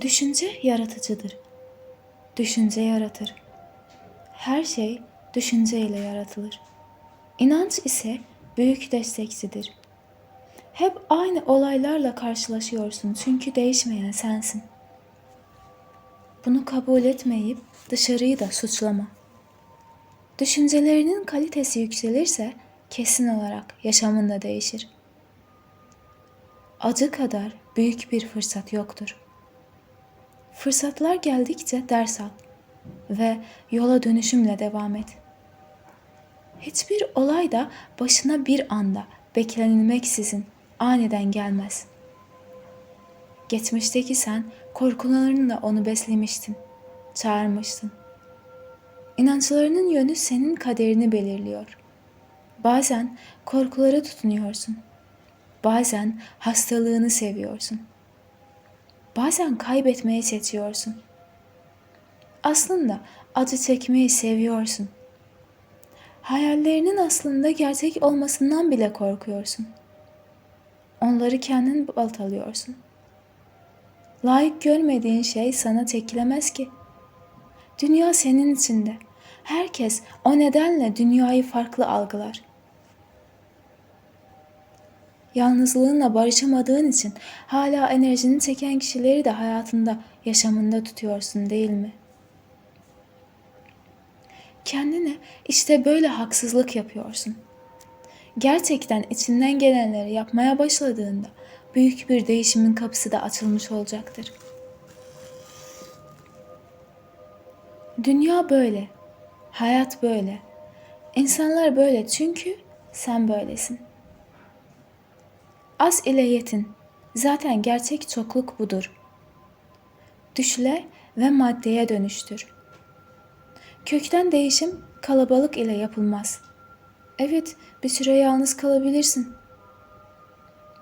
Düşünce yaratıcıdır. Düşünce yaratır. Her şey düşünceyle yaratılır. İnanç ise büyük destekçidir. Hep aynı olaylarla karşılaşıyorsun çünkü değişmeyen sensin. Bunu kabul etmeyip dışarıyı da suçlama. Düşüncelerinin kalitesi yükselirse kesin olarak yaşamın da değişir. Acı kadar büyük bir fırsat yoktur. Fırsatlar geldikçe ders al ve yola dönüşümle devam et. Hiçbir olay da başına bir anda beklenilmeksizin aniden gelmez. Geçmişteki sen korkularınla onu beslemiştin, çağırmıştın. İnançlarının yönü senin kaderini belirliyor. Bazen korkulara tutunuyorsun. Bazen hastalığını seviyorsun. Bazen kaybetmeyi seçiyorsun. Aslında acı çekmeyi seviyorsun. Hayallerinin aslında gerçek olmasından bile korkuyorsun. Onları kendin baltalıyorsun. Layık görmediğin şey sana çekilemez ki. Dünya senin içinde. Herkes o nedenle dünyayı farklı algılar. Yalnızlığınla barışamadığın için hala enerjini çeken kişileri de hayatında, yaşamında tutuyorsun değil mi? Kendine işte böyle haksızlık yapıyorsun. Gerçekten içinden gelenleri yapmaya başladığında büyük bir değişimin kapısı da açılmış olacaktır. Dünya böyle. Hayat böyle. İnsanlar böyle çünkü sen böylesin. Az ile yetin. Zaten gerçek çokluk budur. Düşle ve maddeye dönüştür. Kökten değişim kalabalık ile yapılmaz. Evet, bir süre yalnız kalabilirsin.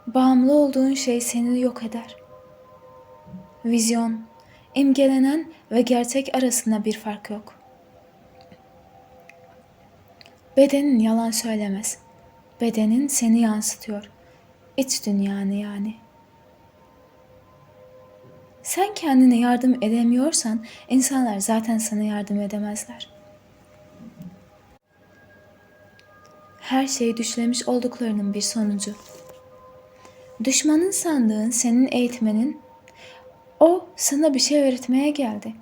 Bağımlı olduğun şey seni yok eder. Vizyon, imgelenen ve gerçek arasında bir fark yok. Bedenin yalan söylemez. Bedenin seni yansıtıyor. İç dünyanı yani. Sen kendine yardım edemiyorsan insanlar zaten sana yardım edemezler. Her şey düşlemiş olduklarının bir sonucu. Düşmanın sandığın senin eğitmenin o sana bir şey öğretmeye geldi.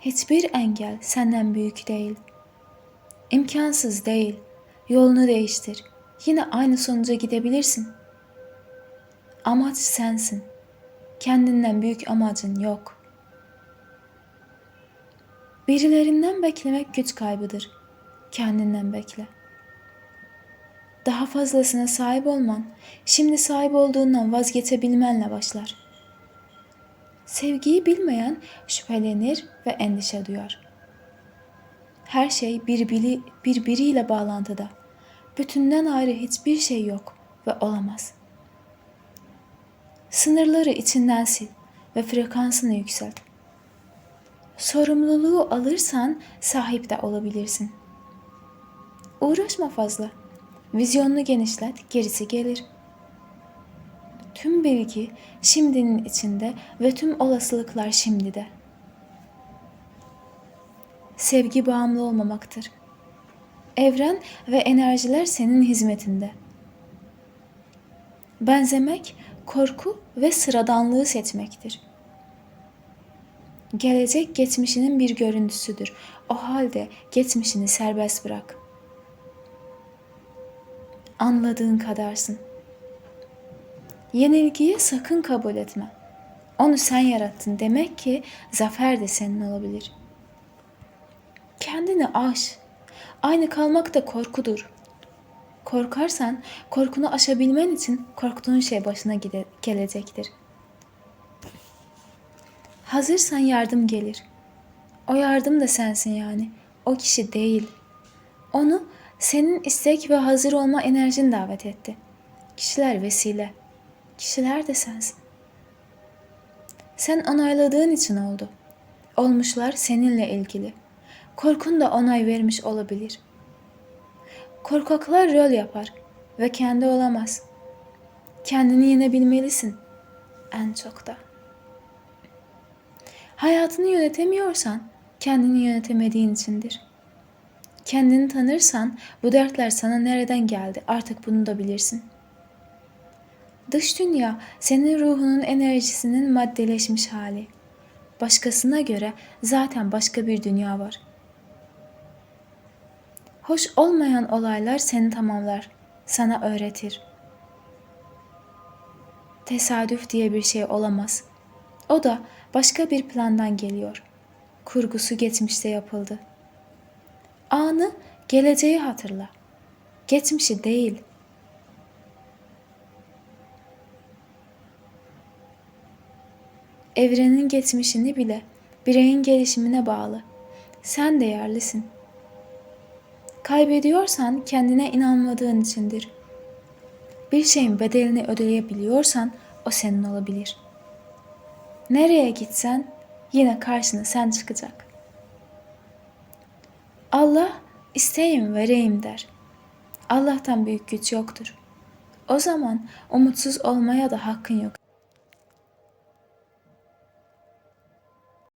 Hiçbir engel senden büyük değil. İmkansız değil. Yolunu değiştir. Yine aynı sonuca gidebilirsin. Amaç sensin. Kendinden büyük amacın yok. Birilerinden beklemek güç kaybıdır. Kendinden bekle. Daha fazlasına sahip olman, şimdi sahip olduğundan vazgeçebilmenle başlar. Sevgiyi bilmeyen şüphelenir ve endişe duyar. Her şey birbiri, birbiriyle bağlantıda. Bütünden ayrı hiçbir şey yok ve olamaz. Sınırları içinden sil ve frekansını yükselt. Sorumluluğu alırsan sahip de olabilirsin. Uğraşma fazla. Vizyonunu genişlet, gerisi gelir. Tüm bilgi şimdinin içinde ve tüm olasılıklar şimdide. Sevgi bağımlı olmamaktır. Evren ve enerjiler senin hizmetinde. Benzemek, korku ve sıradanlığı seçmektir. Gelecek geçmişinin bir görüntüsüdür. O halde geçmişini serbest bırak. Anladığın kadarsın. Yenilgiyi sakın kabul etme. Onu sen yarattın demek ki zafer de senin olabilir. Kendini aş. Aynı kalmak da korkudur. Korkarsan korkunu aşabilmen için korktuğun şey başına gide- gelecektir. Hazırsan yardım gelir. O yardım da sensin yani. O kişi değil. Onu senin istek ve hazır olma enerjin davet etti. Kişiler vesile. Kişiler de sensin. Sen onayladığın için oldu. Olmuşlar seninle ilgili. Korkun da onay vermiş olabilir. Korkaklar rol yapar ve kendi olamaz. Kendini yenebilmelisin en çok da. Hayatını yönetemiyorsan kendini yönetemediğin içindir. Kendini tanırsan bu dertler sana nereden geldi artık bunu da bilirsin. Dış dünya senin ruhunun enerjisinin maddeleşmiş hali. Başkasına göre zaten başka bir dünya var. Hoş olmayan olaylar seni tamamlar, sana öğretir. Tesadüf diye bir şey olamaz. O da başka bir plandan geliyor. Kurgusu geçmişte yapıldı. Anı, geleceği hatırla. Geçmişi değil. Evrenin geçmişini bile bireyin gelişimine bağlı. Sen değerlisin. Kaybediyorsan kendine inanmadığın içindir. Bir şeyin bedelini ödeyebiliyorsan o senin olabilir. Nereye gitsen yine karşına sen çıkacak. Allah isteyim vereyim der. Allah'tan büyük güç yoktur. O zaman umutsuz olmaya da hakkın yok.